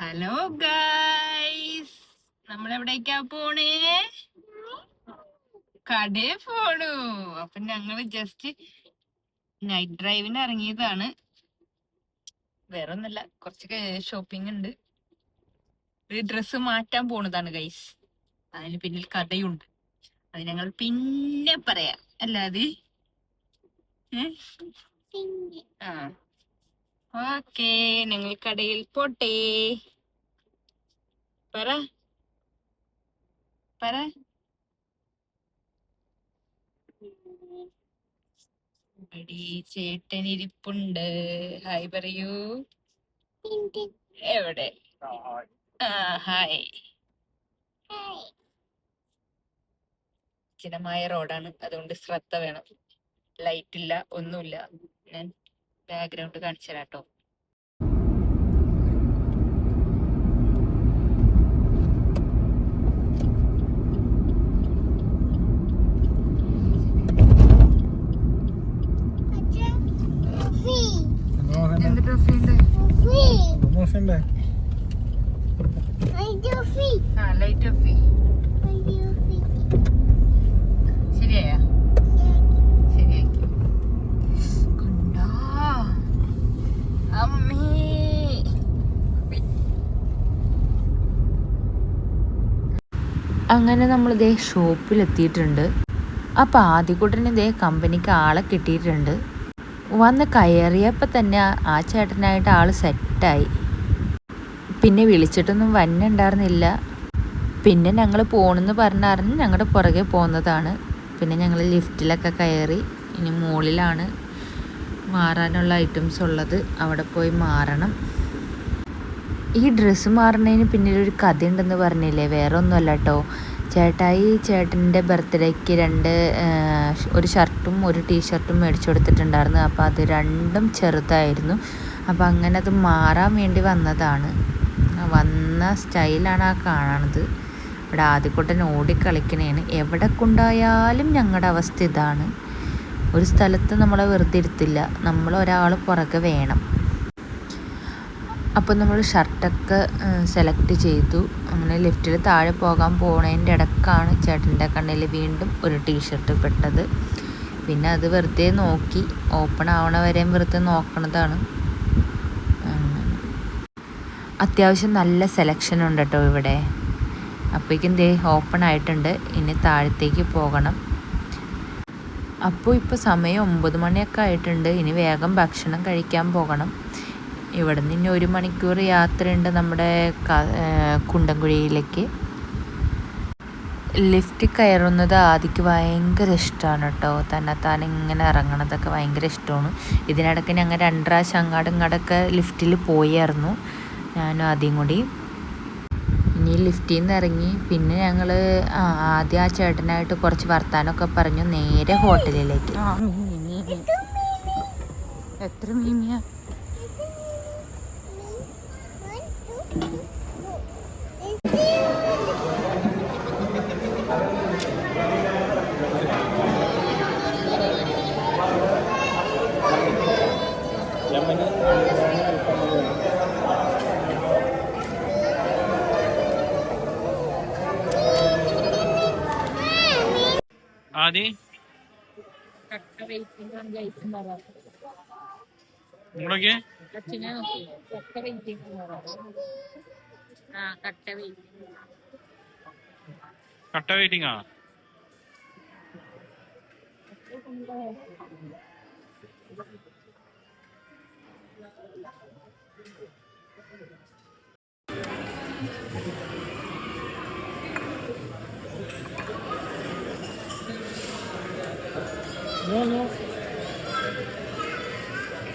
Hello guys നമ്മൾ എവിടേക്കാ പോണേ? കടേ പോണു. അപ്പൊ ഞങ്ങൾ ജസ്റ്റ് നൈറ്റ് ഡ്രൈവിന് ഇറങ്ങിയതാണ്. വേറെ ഒന്നല്ല കുറച്ച് ഷോപ്പിംഗ് ഉണ്ട്. ഒരു ഡ്രസ്സ് മാറ്റാൻ പോണതാണ് ഗൈസ് അതിന് പിന്നിൽ കഥയുണ്ട്. അത് ഞങ്ങൾ പിന്നെ പറയാം. അല്ലാതെ? ആ. ഓക്കേ ഞങ്ങൾ കടയിൽ പോട്ടെ. പറ. പറ. അടി ചേട്ടൻ ഇരിപ്പുണ്ട്. ഹായ് പറയൂ. എവിടെ? ആ ഹായ്. ചിനമായ റോഡാണ്. അതുകൊണ്ട് ശ്രദ്ധ വേണം. ലൈറ്റ് ഇല്ല ഒന്നുമില്ല. ഞാൻ ബാക്ക്ഗ്രൗണ്ട് കാണിച്ചു തരാം കേട്ടോ ലൈറ്റ് ഓഫ് അങ്ങനെ നമ്മൾ ഇതേ ഷോപ്പിലെത്തിയിട്ടുണ്ട്. അപ്പോൾ ആദ്യക്കൂട്ടന് ഇതേ കമ്പനിക്ക് ആളെ കിട്ടിയിട്ടുണ്ട്. വന്ന് കയറിയപ്പോൾ തന്നെ ആ- ചേട്ടനായിട്ട് ആൾ സെറ്റായി. പിന്നെ വിളിച്ചിട്ടൊന്നും വന്നുണ്ടായിരുന്നില്ല. പിന്നെ ഞങ്ങൾ പോകണമെന്ന് പറഞ്ഞറിഞ്ഞ് ഞങ്ങളുടെ പുറകെ പോകുന്നതാണ് പിന്നെ ഞങ്ങൾ ലിഫ്റ്റിലൊക്കെ കയറി ഇനി മുകളിലാണ് മാറാനുള്ള ഐറ്റംസ് ഉള്ളത് അവിടെ പോയി മാറണം. ഈ ഡ്രസ്സ് മാറുന്നതിന് പിന്നിലൊരു കഥ ഉണ്ടെന്ന് പറഞ്ഞില്ലേ? വേറെ ഒന്നുമല്ല കേട്ടോ ചേട്ടായി ചേട്ടന്റെ ബർത്ത്ഡേക്ക് രണ്ട് ഒരു ഷർട്ടും ഒരു ടീഷർട്ടും മേടിച്ചു കൊടുത്തിട്ടുണ്ടായിരുന്നു. അപ്പോൾ അത് രണ്ടും ചെറുതായിരുന്നു. അപ്പോൾ അങ്ങനെ അത് മാറാൻ വേണ്ടി വന്നതാണ്. വന്ന സ്റ്റൈലാണ് ആ കാണണത്. ഇവിടെ ആദ്യക്കൂട്ടൻ ഓടിക്കളിക്കണേന്. എവിടെ കൊണ്ടായാലും ഞങ്ങളുടെ അവസ്ഥ ഇതാണ്. ഒരു സ്ഥലത്ത് നമ്മളെ വെറുതെ ഇരുത്തില്ല. നമ്മൾ ഒരാൾ പുറകെ വേണം. അപ്പോൾ നമ്മൾ ഷർട്ടൊക്കെ സെലക്ട് ചെയ്തു. അങ്ങനെ ലിഫ്റ്റിൽ താഴെ പോകാൻ പോണതിന്റെ ഇടക്കാണ് ചേട്ടന്റെ കണ്ണിൽ വീണ്ടും ഒരു ടീഷർട്ട് പെട്ടത് പിന്നെ അത് വെറുതെ നോക്കി ഓപ്പൺ ആവണ വരെയും വെറുതെ നോക്കണതാണ്. അത്യാവശ്യം നല്ല സെലക്ഷൻ ഉണ്ട് കേട്ടോ ഇവിടെ. അപ്പോഴേക്കും ദേ ഓപ്പൺ ആയിട്ടുണ്ട്. ഇനി താഴത്തേക്ക് പോകണം. അപ്പോൾ ഇപ്പോൾ സമയം ഒമ്പത് മണിയൊക്കെ ആയിട്ടുണ്ട്. ഇനി വേഗം ഭക്ഷണം കഴിക്കാൻ പോകണം. ഇവിടെ നിന്ന് ഒരു മണിക്കൂർ യാത്രയുണ്ട് നമ്മുടെ കുണ്ടംകുഴിയിലേക്ക് ലിഫ്റ്റ് കയറുന്നത് ആദിക്ക് ഭയങ്കര ഇഷ്ടമാണ് കേട്ടോ. തന്നെത്താൻ ഇങ്ങനെ ഇറങ്ങണതൊക്കെ ഭയങ്കര ഇഷ്ടമാണ്. ഇതിനിടയ്ക്ക് ഞങ്ങൾ രണ്ട് പ്രാവശ്യം അങ്ങാടും ഇങ്ങോട്ടൊക്കെ ലിഫ്റ്റിൽ പോയായിരുന്നു. ഞാനും ആദ്യം കൂടി. ഇനി ലിഫ്റ്റിൽ നിന്ന് ഇറങ്ങി. പിന്നെ ഞങ്ങൾ ആദ്യം ആ ചേട്ടനായിട്ട് കുറച്ച് വർത്താനമൊക്കെ പറഞ്ഞു നേരെ ഹോട്ടലിലേക്ക് എത്ര മീമിയാ അച്ഛനെ നോക്കി. കട്ട വെയിറ്റിംഗ് ആ കട്ട വെയിറ്റിംഗ്.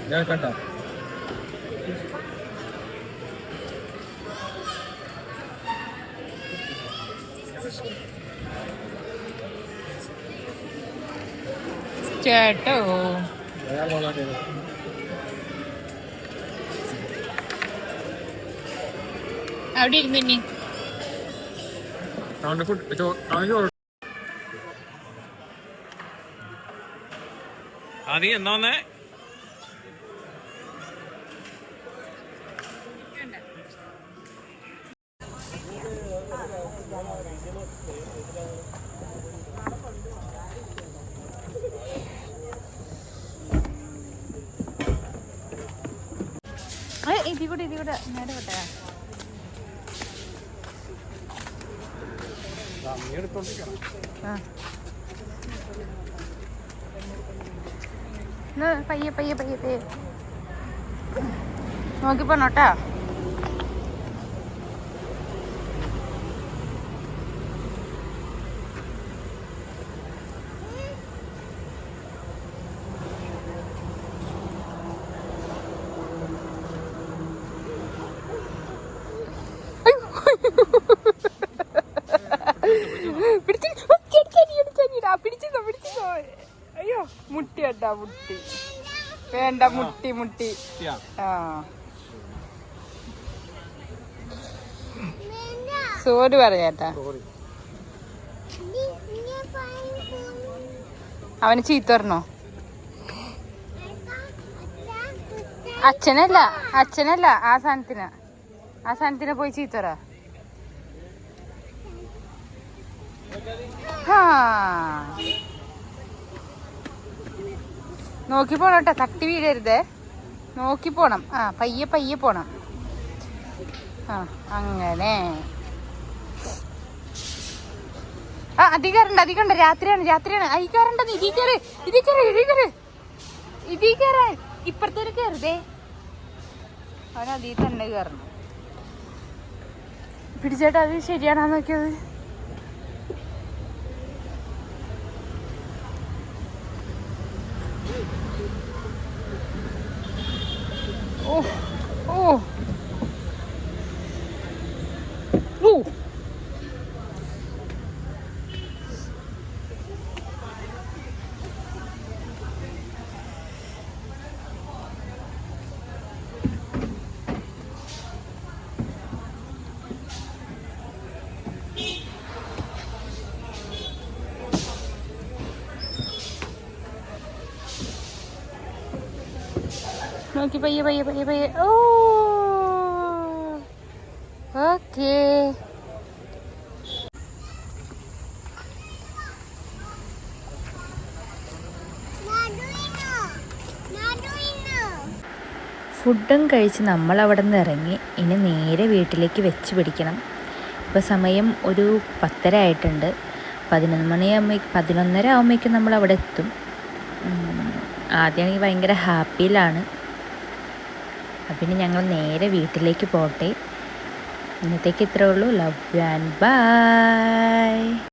ഞാൻ കണ്ട. ചേട്ടോ. അവിടെ ഇരുന്നു ഇനി. അവന്റെ ഫുഡ് അവന് ചോറ് ആദി എന്നാ വന്നേ ഇതി കൂടെ ഇതി കൂടെ നേരെ വിട്ടേ ആ. പയ്യെ പയ്യെ പയ്യെ പയ്യെ. നോക്കി മുട്ടി കേട്ടാ മുട്ടി. വേണ്ട മുട്ടി മുട്ടി. ആ. സോറി പറയാട്ടാ അവന് ചീത്തറിനോ അച്ഛനല്ല അച്ഛനല്ല ആ സാധനത്തിന്. ആ സാധനത്തിന് പോയി ചീത്തറ ആ. ഹാ. നോക്കി പോണം കേട്ടോ തട്ടി വീഴരുതേ. നോക്കി പോണം. ആ പയ്യെ പയ്യെ പോണം. ആ അങ്ങനെ. ആ അധികാറുണ്ട് അധികമുണ്ട് രാത്രിയാണ് രാത്രിയാണ്. അയി കയറണ്ടെന്ന് ഇതീ കയറ് ഇതീ കയറ് ഇതീ കയറ്. ഇതീ കയറാൻ ഇപ്പുറത്തേക്ക് കയറുതേ. അവൻ തന്നെ കയറണം. പിടിച്ചേട്ടാ അത് ശരിയാണോ നോക്കിയത് ഓ ഓ ഓ നോക്കി പയ്യെ പയ്യെ പയ്യെ പയ്യെ ഓ ഓക്കേ ഫുഡും കഴിച്ച് നമ്മൾ അവിടെ നിന്ന് ഇറങ്ങി. ഇനി നേരെ വീട്ടിലേക്ക് വെച്ച് പിടിക്കണം. ഇപ്പോൾ സമയം ഒരു പത്തര ആയിട്ടുണ്ട്. പതിനൊന്ന് മണിയാകുമ്പോൾ പതിനൊന്നര ആകുമ്പോഴേക്കും നമ്മൾ അവിടെ എത്തും ആദ്യമാണെങ്കിൽ ഭയങ്കര ഹാപ്പിയിലാണ്. ഇനി ഞങ്ങൾ നേരെ വീട്ടിലേക്ക് പോട്ടെ. ഇന്നത്തേക്ക് ഇത്രേ ഉള്ളൂ. Love and by